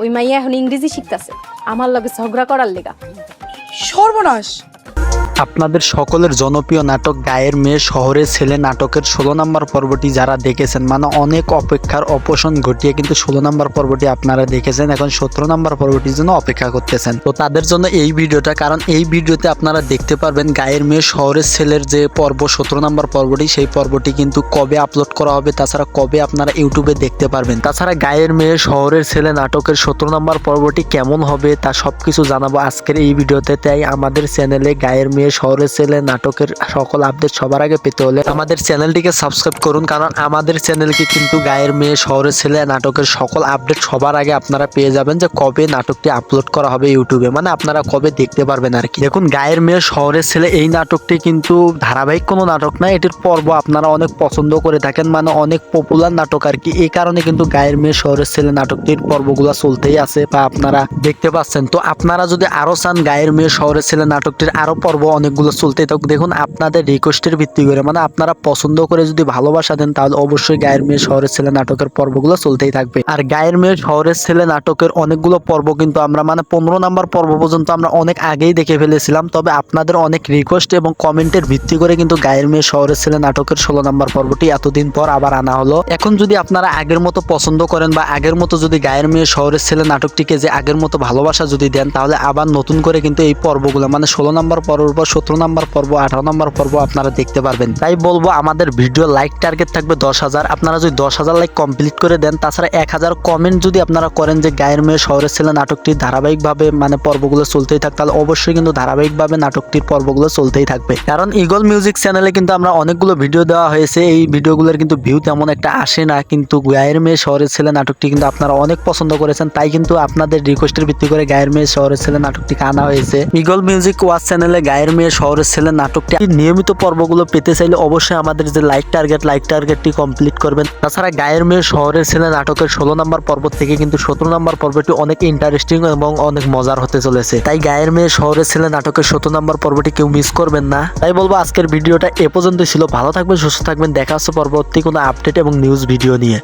ওই মাইয়া এখন ইংরেজি শিখতেছে। আমার লগে ঝগড়া করার লেগা। সর্বনাশ! আপনাদের সকলের জনপ্রিয় নাটক গায়ের মেয়ে শহরের ছেলে নাটকের ষোলো নম্বর পর্বটি যারা দেখেছেন মানে অনেক অপেক্ষার অপসন ঘটিয়ে কিন্তু ষোলো নম্বর পর্বটি আপনারা দেখেছেন, এখন সতেরো নম্বর পর্বটির জন্য অপেক্ষা করতেছেন। তো তাদের জন্য এই ভিডিওটা, কারণ এই ভিডিওতে আপনারা দেখতে পারবেন গায়ের মেয়ে শহরের ছেলের যে পর্ব, সতেরো নম্বর পর্বটি, সেই পর্বটি কিন্তু কবে আপলোড করা হবে, তাছাড়া কবে আপনারা ইউটিউবে দেখতে পারবেন। তাছাড়া গায়ের মেয়ে শহরের ছেলে নাটকের সতেরো নম্বর পর্বটি কেমন হবে, তা সবকিছু জানাব আজকের এই ভিডিওতে, তাই আমাদের চ্যানেলে গায়ের মেয়ে শহরের ছেলে, নাটকের সকল আপডেট সবার আগে পেতে হলে আমাদের চ্যানেলটিকে সাবস্ক্রাইব করুন। কারণ আমাদের চ্যানেলকে কিন্তু গায়ের মেয়ে, শহরের ছেলে, নাটকের সকল আপডেট সবার আগে আপনারা পেয়ে যাবেন যে কবে নাটকটি আপলোড করা হবে ইউটিউবে মানে আপনারা কবে দেখতে পারবেন আর কি। দেখুন, গায়ের মেয়ে, শহরের ছেলে, এই নাটকটি কিন্তু ধারাবাহিক কোনো নাটক না। এটির পর্ব আপনারা অনেক পছন্দ করে থাকেন। মানে অনেক পপুলার নাটক আর কি। এই কারণে কিন্তু গায়ের মেয়ে, শহরের ছেলে, নাটকটির পর্বগুলো চলতেই আছে বা আপনারা দেখতে পাচ্ছেন। তো আপনারা যদি আরও চান গায়ের মেয়ে, শহরের ছেলে, নাটকটির আরও পর্ব অনেকগুলো চলতেই থাকুক। দেখুন, আপনাদের রিকোয়েস্টের ভিত্তি করে মানে আপনারা পছন্দ করে যদি ভালোবাসা দেন, তাহলে অবশ্যই গায়ের মেয়ে শহরের ছেলে নাটকের পর্বগুলো চলতেই থাকবে। আর গায়ের মেয়ে শহরের ছেলে নাটকের অনেকগুলো পর্ব কিন্তু আমরা মানে পনেরো নাম্বার পর্ব পর্যন্ত আমরা অনেক আগেই দেখে ফেলেছিলাম। তবে আপনাদের অনেক রিকোয়েস্ট এবং কমেন্টের ভিত্তি করে কিন্তু গায়ের মেয়ে শহরের ছেলে নাটকের ষোলো নাম্বার পর্বটি এতদিন পর আবার আনা হলো। এখন যদি আপনারা আগের মতো পছন্দ করেন বা আগের মতো যদি গায়ের মেয়ে শহরের ছেলে নাটকটিকে যে আগের মতো ভালোবাসা যদি দেন, তাহলে আবার নতুন করে কিন্তু এই পর্বগুলো মানে ষোলো নম্বর পর্বের পর সতেরো নম্বর পর্ব, আঠারো নম্বর পর্ব আপনারা দেখতে পারবেন। তাই বলব, আমাদের ভিডিও লাইক টার্গেট থাকবে দশ হাজার। আপনারা যদি দশ হাজার লাইক কমপ্লিট করে দেন, তাছাড়া এক হাজার কমেন্ট যদি আপনারা করেন যে গায়ের মেয়ে শহরের ছেলে, নাটকটি ধারাবাহিকভাবে মানে পর্বগুলো চলতেই থাক, তাহলে অবশ্যই কিন্তু ধারাবাহিকভাবে নাটকটির পর্বগুলো চলতেই থাকবে। কারণ ইগল মিউজিক চ্যানেলে কিন্তু আমরা অনেকগুলো ভিডিও দেওয়া হয়েছে। এই ভিডিওগুলোর কিন্তু ভিউ তেমন একটা আসে না, কিন্তু গায়ের মেয়ে শহরের ছেলে, নাটকটি কিন্তু আপনারা অনেক পছন্দ করেছেন। তাই কিন্তু আপনাদের রিকোয়েস্টের ভিত্তি করে গায়ের মেয়ে শহরের ছেলে নাটকটিকে আনা হয়েছে। ইগল মিউজিক ওয়াচ চ্যানেলে গায়ের মেয়ে শহরের ছেলে নাটকটি নিয়মিত পর্বগুলো পেতে চাইলে অবশ্যই আমাদের যে লাইক টার্গেট লাইক টার্গেটটি কমপ্লিট করবেন। তাছাড়া গায়ের মেয়ে শহরের ছেলে নাটকের ষোলো নম্বর পর্ব থেকে কিন্তু সতেরো নম্বর পর্বটি অনেক ইন্টারেস্টিং এবং অনেক মজার হতে চলেছে। তাই গায়ের মেয়ে শহরের ছেলে নাটকের সতেরো নম্বর পর্বটি কেউ মিস করবেন না। তাই বলব আজকের ভিডিওটা এ পর্যন্ত ছিল। ভালো থাকবেন, সুস্থ থাকবেন। দেখা হচ্ছে পরবর্তী কোনো আপডেট এবং নিউজ ভিডিও নিয়ে।